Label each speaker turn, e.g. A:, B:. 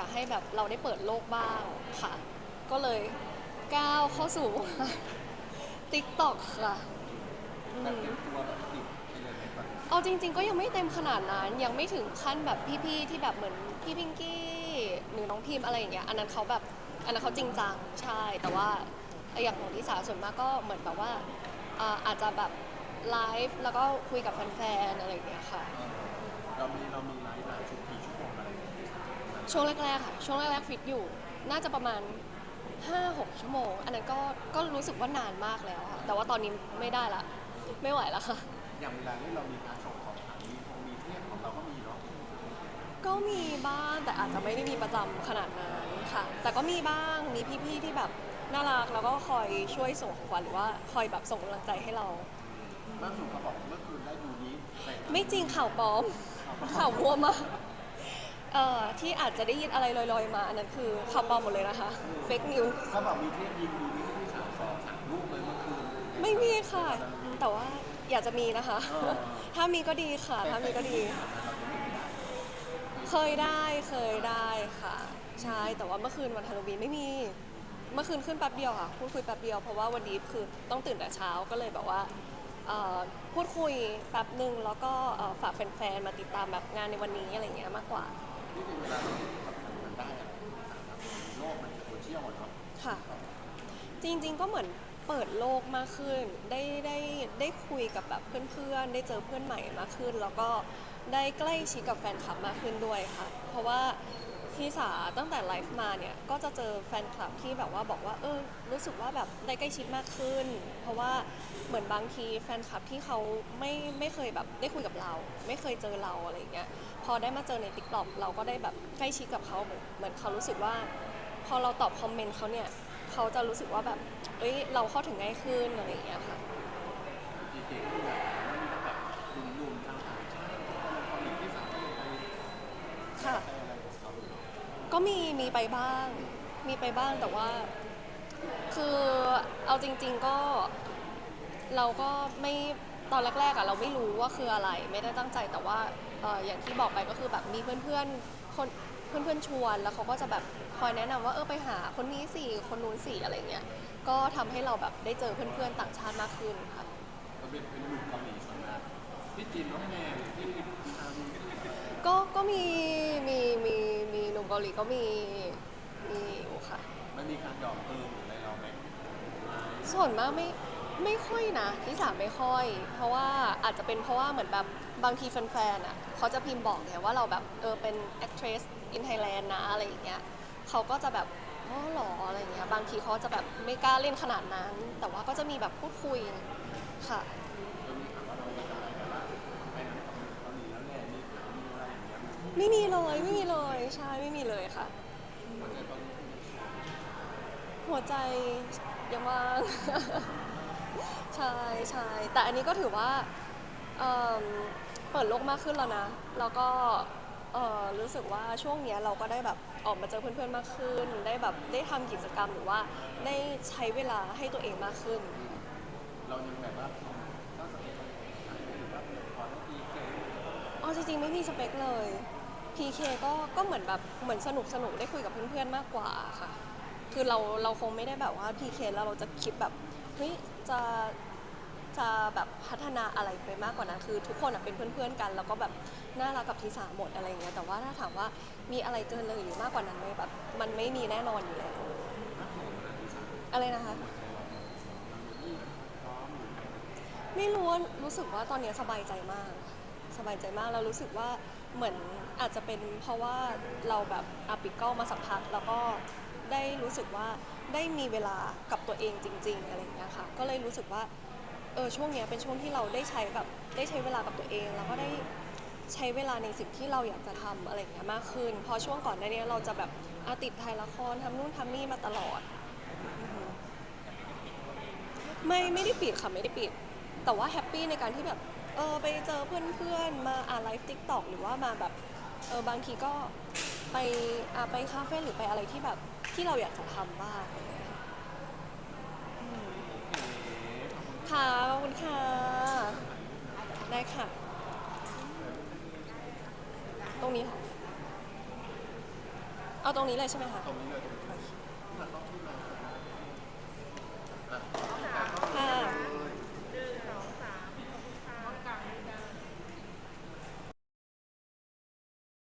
A: อยากให้แบบเราได้เปิดโลกบ้างค่ะ ก็เลยก้าวเข้าสู่ ติ๊กต็อกค่ะอื
B: แบบ
A: ม
B: เต็มตัวแบบติดไปเลยไหมครับ
A: เอาจริง ๆ ก็ยังไม่เต็มขนาดนั้นยังไม่ถึงขั้นแบบพี่ๆที่แบบเหมือนพี่พิงกี้หรือน้องพิมพ์อะไรอย่างเงี้ยอันนั้นเขาแบบอันนั้นเขาจริงจังใช่ แต่ว่าอย่างของที่สาส่วนมากก็เหมือนแบบว่าอ่าอาจจะแบบไลฟ์แล้วก็คุยกับแฟนๆอะไรอย่างเงี้ยค่ะ
B: เรามีเรามีไลฟ์หลายชั่วกี่ชั่ว
A: ช่วงแรกๆค่ะ ช่วงแรกๆฟิตอยู่ น่าจะประมาณ 5-6 ชั่วโมง อันนั้นก็ก็รู้สึกว่านานมากแล้วค่ะ แต่ว่าตอนนี้ไม่ได้ละ ไม่ไหวแล้วค่ะ
B: อย่างเวลาที่เรามีการส่งของขายมีคงมีเทปของเราก็มีเนาะ
A: ก็มีบ้างแต่อาจจะไม่ได้มีประจำขนาดนั้นค่ะ แต่ก็มีบ้างมีพี่ๆที่แบบน่ารักแล้วก็คอยช่วยส่งของขวัญหรือว่าคอยแบบส่งกำลังใจให้เรา
B: เมื่อคืนเขาบอกเมื่อคืนได้ยูนี้แต่
A: ไม่จริงข่าวปลอมข่าวมั่วมาก เอ่อที่อาจจะได้ยินอะไรลอยๆ มาอันนั้นคือข่าวปลอมหมดเลยนะคะ fake news
B: เขาบอกมีเทปยิงยูนี้ที่สามสองสามลูกเลยเมื่อคืน
A: ไม่มีค่ะ แต่ว่าอยากจะมีนะคะ
B: เออ
A: ถ้ามีก็ดีค่ะ ถ้ามีก็ดี เคยได้เคยได้ค่ะ ใช่แต่ว่าเมื่อคืนวันฮาโลวีนไม่มี เมื่อคืนขึ้นแป๊บเดียวค่ะพูดคุยแป๊บเดียวเพราะว่าวันนี้คือต้องตื่นแต่เช้าก็เลยแบบว่าเอ่อพูดคุยแป๊บหนึ่งแล้วก็เอ่อฝากแฟนๆมาติดตามแบบงานในวันนี้อะไรอย่างเงี้ยมากกว่า
B: ที่จริงเวลาเราแบบทำงานได้อะโลกมันโซเชียลอะเนาะ
A: ค่ะ จริงๆก็เหมือนเปิดโลกมากขึ้น ได้ได้ได้คุยกับแบบเพื่อนๆ ได้เจอเพื่อนใหม่มากขึ้น แล้วก็ได้ใกล้ชิดกับแฟนคลับมากขึ้นด้วยค่ะ เพราะว่า ที่สาตั้งแต่ไลฟ์มาเนี่ยก็จะเจอแฟนคลับที่แบบว่าบอกว่าเออรู้สึกว่าแบบได้ใกล้ชิดมากขึ้น เพราะว่าเหมือนบางทีแฟนคลับที่เขาไม่ไม่เคยแบบได้คุยกับเรา ไม่เคยเจอเราอะไรอย่างเงี้ยพอได้มาเจอในติ๊กต็อกเราก็ได้แบบใกล้ชิดกับเขาเหมือนเหมือนเขารู้สึกว่า พอเราตอบคอมเมนต์เขาเนี่ยเขาจะรู้สึกว่าแบบเอ้ยเราเข้าถึงง่ายขึ้นอะไรอย่างเงี้ยค่ะ
B: จริงๆที่แบบมันมีทั้งแบบหนุ่มๆทางต่างชาติแล้วก็มีที่สามารถไป
A: ค่ะ
B: ไปอะไรกับเขาอยู่เนาะ
A: ก็ มีมีไปบ้าง มีไปบ้างแต่ว่า คือเอาจริง ๆก็ เราก็ไม่ตอนแรกๆอะเราไม่รู้ว่าคืออะไร ไม่ได้ตั้งใจแต่ว่าเอ่ออย่างที่บอกไปก็คือแบบมีเพื่อนๆคนเพื่อนๆชวนแล้วเขาก็จะแบบคอยแนะนำว่าเออไปหาคนนี้สิคนนู้นสิอะไรเงี้ยก็ทำให้เราแบบได้เจอเพื่อนๆต่างชาติมากขึ้นค่ะ
B: ก็เป็นเป็นหนุ่มเกาหลีส่วนมาก ที่จีนน้องแมนที่ที่ทำ
A: ก็ก็มีมีมีมีหนุ่มเกาหลีก็มีมีอยู่ค่ะ
B: มันมีการหยอกเอิมหรืออะไรเราไหมไม่
A: ส่วนมากไม่ไม่ค่อยนะที่สามไม่ค่อย เพราะว่าอาจจะเป็นเพราะว่าเหมือนแบบบางทีแฟนๆอะเขาจะพิมพ์บอกไงว่าเราแบบเออเป็น actress in Thailand นะอะไรอย่างเงี้ยเขาก็จะแบบอ๋อเหรออะไรอย่างเงี้ยบางทีเขาจะแบบไม่กล้าเล่นขนาดนั้น แต่ว่าก็จะมีแบบพูดคุยค่ะ
B: ไม่มีเล
A: ยไม่มีเลยใช่ไม่มีเลยค่ะ
B: มันจะต้อง
A: หัวใจยังว่าง ใช่ใช่แต่อันนี้ก็ถือว่าเอิ่มเปิดโลกมากขึ้นแล้วนะ แล้วก็เอ่อรู้สึกว่าช่วงเนี้ยเราก็ได้แบบออกมาเจอเพื่อนๆมากขึ้น ได้แบบได้ทำกิจกรรมหรือว่าได้ใช้เวลาให้ตัวเองมากขึ้น
B: เรายังแบบว่าต้องสเปคหรือว่าขอให้ดีเค
A: อ๋อจริงๆไม่มีสเปคเลย PK ก็ก็เหมือนแบบเหมือนสนุกสนุกได้คุยกับเพื่อนๆมากกว่าค่ะ คือเราเราคงไม่ได้แบบว่า PK แล้วเราจะคิดแบบเฮ้ยจะจะแบบพัฒนาอะไรไปมากกว่านั้นคือ ทุกคนอะเป็นเพื่อนๆกัน แล้วก็แบบน่ารักกับทีสาหมดอะไรอย่างเงี้ยแต่ว่าถ้าถามว่ามีอะไรเกินเลยหรือมากกว่านั้นไหมแบบมันไม่มีแน่นอนอยู่แล้วอะไรนะคะไม่รู้ว่ารู้สึกว่าตอนเนี้ยสบายใจมาก สบายใจมากแล้วรู้สึกว่า เหมือนอาจจะเป็นเพราะว่าเราแบบอาปิดกล้องมาสักพักแล้วก็ได้รู้สึกว่าได้มีเวลากับตัวเองจริง ๆ อะไรอย่างเงี้ยค่ะ ก็เลยรู้สึกว่าเออช่วงเนี้ยเป็นช่วงที่เราได้ใช้แบบได้ใช้เวลากับตัวเอง แล้วก็ได้ใช้เวลาในสิ่งที่เราอยากจะทำอะไรอย่างเงี้ยมากขึ้น พอช่วงก่อนหน้านี้เราจะแบบอาติดถ่ายละครทำนู่นทำนี่มาตลอดอือฮึไม่ไม่ได้ปิดค่ะไม่ได้ปิด แต่ว่าแฮปปี้ในการที่แบบ เออไปเจอเพื่อนๆ มาอ่านไลฟ์ติ๊กต็อกหรือว่ามาแบบเออบางทีก็ไปอ่ไปคาเฟ่หรือไปอะไรที่แบบที่เราอยากจะทำบ้างอะไรอย่างเงี้ยค่ะอืมค่ะขอบคุณค่ะได้ค่ะ ตรงนี้ค่ะ เอาตรงนี้เลยใช่ไหมคะ
B: ตรงนี้เลยตรงนี้เลย